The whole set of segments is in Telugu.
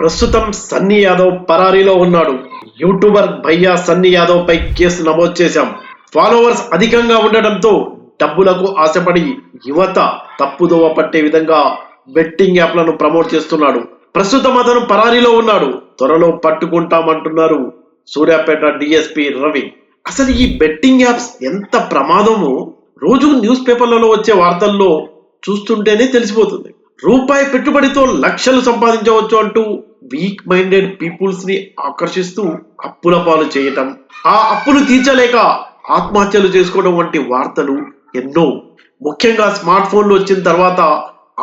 ప్రస్తుతం సన్నీ యాదవ్ పరారీలో ఉన్నాడు. యూట్యూబర్ భయ్యా సన్నీ యాదవ్ పై కేసు నమోదు చేశాం. ఫాలోవర్స్ అధికంగా ఉండడంతో డబ్బులకు ఆశపడి యువత తప్పుదోవ పట్టే విధంగా బెట్టింగ్ యాప్లను ప్రమోట్ చేస్తున్నాడు. ప్రస్తుతం అతను పరారీలో ఉన్నాడు. త్వరలో పట్టుకుంటామంటున్నారు సూర్యాపేట డిఎస్పి రవి. అసలు ఈ బెట్టింగ్ యాప్స్ ఎంత ప్రమాదమో రోజు న్యూస్ పేపర్లలో వచ్చే వార్తల్లో చూస్తుంటేనే తెలిసిపోతుంది. రూపాయి పెట్టుబడితో లక్షలు సంపాదించవచ్చు అంటూ వీక్ మైండెడ్ పీపుల్స్ని ఆకర్షిస్తూ అప్పుల పాలు చేయటం ఆ అప్పులు తీర్చలేక ఆత్మహత్యలు చేసుకోవడం వంటి వార్తలు ఎన్నో. ముఖ్యంగా స్మార్ట్ ఫోన్లు వచ్చిన తర్వాత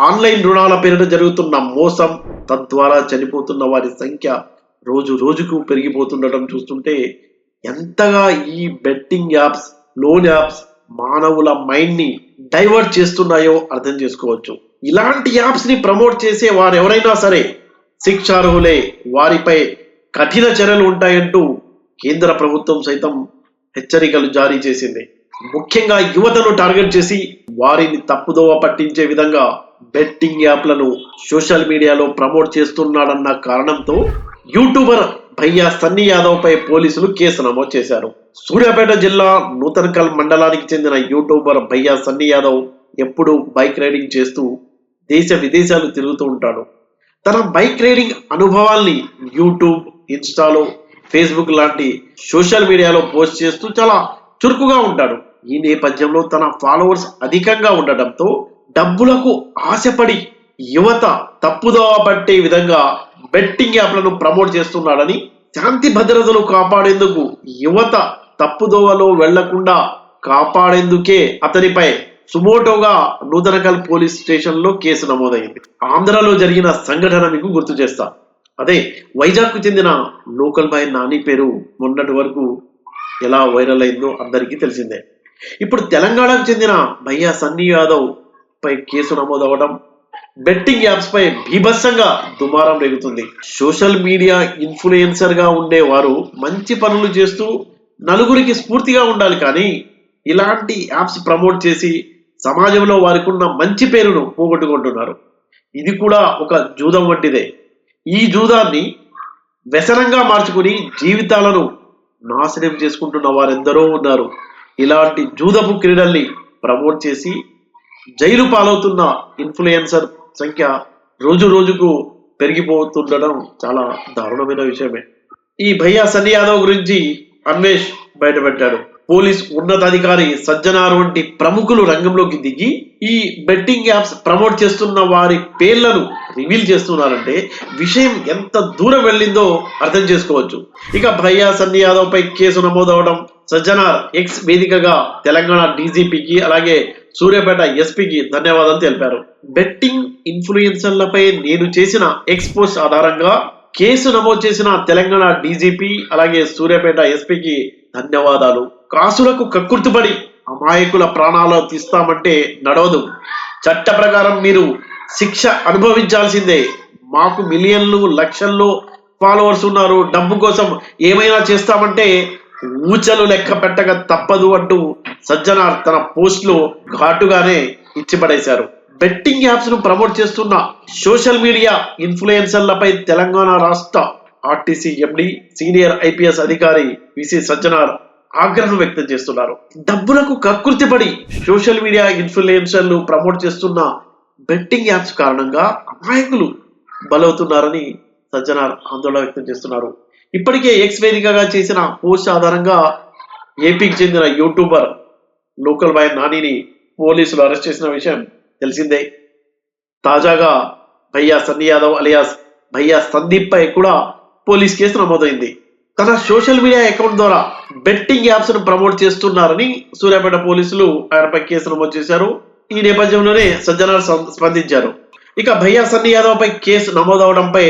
ఆన్లైన్ రుణాల పేరిట జరుగుతున్న మోసం తద్వారా చనిపోతున్న వారి సంఖ్య రోజు రోజుకు పెరిగిపోతుండటం చూస్తుంటే ఎంతగా ఈ బెట్టింగ్ యాప్స్ లోన్ యాప్స్ మానవుల మైండ్ని డైవర్ట్ చేస్తున్నాయో అర్థం చేసుకోవచ్చు. ఇలాంటి యాప్స్ని ప్రమోట్ చేసే వారు ఎవరైనా సరే శిక్షార్హులే. వారిపై కఠిన చర్యలు ఉంటాయంటూ కేంద్ర ప్రభుత్వం సైతం హెచ్చరికలు జారీ చేసింది. ముఖ్యంగా యువతను టార్గెట్ చేసి వారిని తప్పుదోవ పట్టించే విధంగా బెట్టింగ్ యాప్లను సోషల్ మీడియాలో ప్రమోట్ చేస్తున్నాడన్న కారణంతో యూట్యూబర్ భయ్యా సన్నీ యాదవ్ పై పోలీసులు కేసు నమోదు చేశారు. సూర్యాపేట జిల్లా నూతన్కల్ మండలానికి చెందిన యూట్యూబర్ భయ్యా సన్నీ యాదవ్ ఎప్పుడూ బైక్ రైడింగ్ చేస్తూ దేశ విదేశాలు తిరుగుతూ ఉంటాడు. తన బైక్ రైడింగ్ అనుభవాల్ని యూట్యూబ్ ఇన్స్టాలో ఫేస్బుక్ లాంటి సోషల్ మీడియాలో పోస్ట్ చేస్తూ చాలా చురుకుగా ఉంటాడు. ఈ నేపథ్యంలో తన ఫాలోవర్స్ అధికంగా ఉండటంతో డబ్బులకు ఆశపడి యువత తప్పుదోవ పట్టే విధంగా బెట్టింగ్ యాప్లను ప్రమోట్ చేస్తున్నాడని శాంతి భద్రతలు కాపాడేందుకు యువత తప్పుదోవలో వెళ్ళకుండా కాపాడేందుకే అతనిపై సుమోటోగా నూతనకల్ పోలీస్ స్టేషన్లో కేసు నమోదైంది. ఆంధ్రలో జరిగిన సంఘటన మీకు గుర్తు చేస్తా. అదే వైజాగ్కు చెందిన లోకల్ బాయ్ నాని పేరు మొన్నటి వరకు ఎలా వైరల్ అయిందో అందరికీ తెలిసిందే. ఇప్పుడు తెలంగాణకు చెందిన భయ్యా సన్నీ యాదవ్ పై కేసు నమోదవడం బెట్టింగ్ యాప్స్ పై బీభత్సంగా దుమారం రేగుతుంది. సోషల్ మీడియా ఇన్ఫ్లుయెన్సర్గా ఉండేవారు మంచి పనులు చేస్తూ నలుగురికి స్ఫూర్తిగా ఉండాలి కానీ ఇలాంటి యాప్స్ ప్రమోట్ చేసి సమాజంలో వారికి ఉన్న మంచి పేరును పోగొట్టుకుంటున్నారు. ఇది కూడా ఒక జూదం వంటిదే. ఈ జూదాన్ని వ్యసనంగా మార్చుకుని జీవితాలను నాశనం చేసుకుంటున్న వారెందరో ఉన్నారు. ఇలాంటి జూదపు క్రీడల్ని ప్రమోట్ చేసి జైలు పాలవుతున్న ఇన్ఫ్లుయెన్సర్ సంఖ్య రోజు రోజుకు పెరిగిపోతుండడం చాలా దారుణమైన విషయమే. ఈ భయ్యా సన్నీ యాదవ్ గురించి అన్వేష్ బయటపెట్టాడు. పోలీస్ ఉన్నతాధికారి సజ్జనార్ వంటి ప్రముఖులు రంగంలోకి దిగి ఈ బెట్టింగ్ యాప్స్ ప్రమోట్ చేస్తున్న వారి పేర్లను రివీల్ చేస్తున్నారంటే విషయం ఎంత దూరం వెళ్ళిందో అర్థం చేసుకోవచ్చు. ఇక భయ్యా సన్ని యాదవ్ పై కేసు నమోదవడం సజ్జనార్ ఎక్స్ వేదికగా తెలంగాణ డీజీపీకి అలాగే సూర్యాపేట ఎస్పీకి ధన్యవాదాలు తెలిపారు. బెట్టింగ్ ఇన్ఫ్లుయెన్సర్లపై నేను చేసిన ఎక్స్పోస్ట్ ఆధారంగా కేసు నమోదు చేసిన తెలంగాణ డీజీపీ అలాగే సూర్యాపేట ఎస్పీకి ధన్యవాదాలు. కాసులకు కక్కుర్తిపడి అమాయకుల ప్రాణాలు తీస్తామంటే నడవదు. చట్ట ప్రకారం మీరు శిక్ష అనుభవించాల్సిందే. మాకు మిలియన్లు లక్షల్లో ఫాలోవర్స్ ఉన్నారు. డబ్బు కోసం ఏమైనా చేస్తామంటే ఊచలు లెక్క పెట్టక తప్పదు అంటూ సజ్జనార్ తన పోస్ట్లో ఘాటుగానే ఇచ్చిపడేశారు. బెట్టింగ్ యాప్స్ను ప్రమోట్ చేస్తున్న సోషల్ మీడియా ఇన్ఫ్లుయెన్సర్లపై తెలంగాణ రాష్ట్ర ఆర్టీసీ ఎండి సీనియర్ ఐపీఎస్ అధికారి విసి సజ్జనార్ ఆగ్రహం వ్యక్తం చేస్తున్నారు. డబ్బులకు కక్కుర్తిపడి సోషల్ మీడియా ఇన్ఫ్లుయెన్సర్లు ప్రమోట్ చేస్తున్న బెట్టింగ్ యాప్స్ కారణంగా అమాయకులు బలవుతున్నారని సజ్జనార్ ఆందోళన వ్యక్తం చేస్తున్నారు. ఇప్పటికే ఎక్స్ వేదికగా చేసిన పోస్ట్ ఆధారంగా ఏపీకి చెందిన యూట్యూబర్ లోకల్ బాయ్ నానిని పోలీసులు అరెస్ట్ చేసిన విషయం తెలిసిందే. తాజాగా భయ్యా సన్నీ యాదవ్ అలియాస్ భయ్యా సందీప్ పై కూడా పోలీస్ కేసు నమోదైంది. తన సోషల్ మీడియా అకౌంట్ ద్వారా బెట్టింగ్ యాప్స్ను ప్రమోట్ చేస్తున్నారని సూర్యాపేట పోలీసులు ఆయనపై కేసు నమోదు చేశారు. ఈ నేపథ్యంలోనే సజ్జనార్ స్పందించారు. ఇక భయ్యా సన్నీ యాదవ్ పై కేసు నమోదవడంపై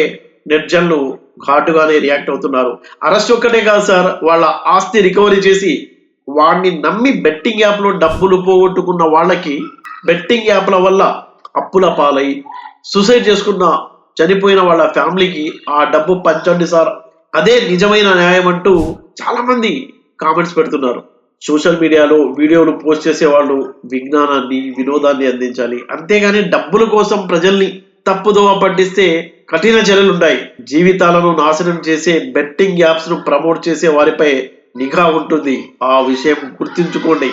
నెట్జన్లు ఘాటుగానే రియాక్ట్ అవుతున్నారు. అరెస్ట్ ఒక్కటే కాదు సార్ వాళ్ళ ఆస్తి రికవరీ చేసి వాడిని నమ్మి బెట్టింగ్ యాప్లో డబ్బులు పోగొట్టుకున్న వాళ్ళకి బెట్టింగ్ యాప్ల వల్ల అప్పుల పాలై సూసైడ్ చేసుకున్న చనిపోయిన వాళ్ళ ఫ్యామిలీకి ఆ డబ్బు పంచండి సార్. అదే నిజమైన న్యాయం అంటూ చాలా మంది కామెంట్స్ పెడుతున్నారు. సోషల్ మీడియాలో వీడియోలు పోస్ట్ చేసే వాళ్ళు విజ్ఞానాన్ని వినోదాన్ని అందించాలి. అంతేగాని డబ్బుల కోసం ప్రజల్ని తప్పుదోవ పట్టిస్తే కఠిన చర్యలుంటాయి. జీవితాలను నాశనం చేసే బెట్టింగ్ యాప్స్ను ప్రమోట్ చేసే వారిపై నిఘా ఉంటుంది. ఆ విషయం గుర్తుంచుకోండి.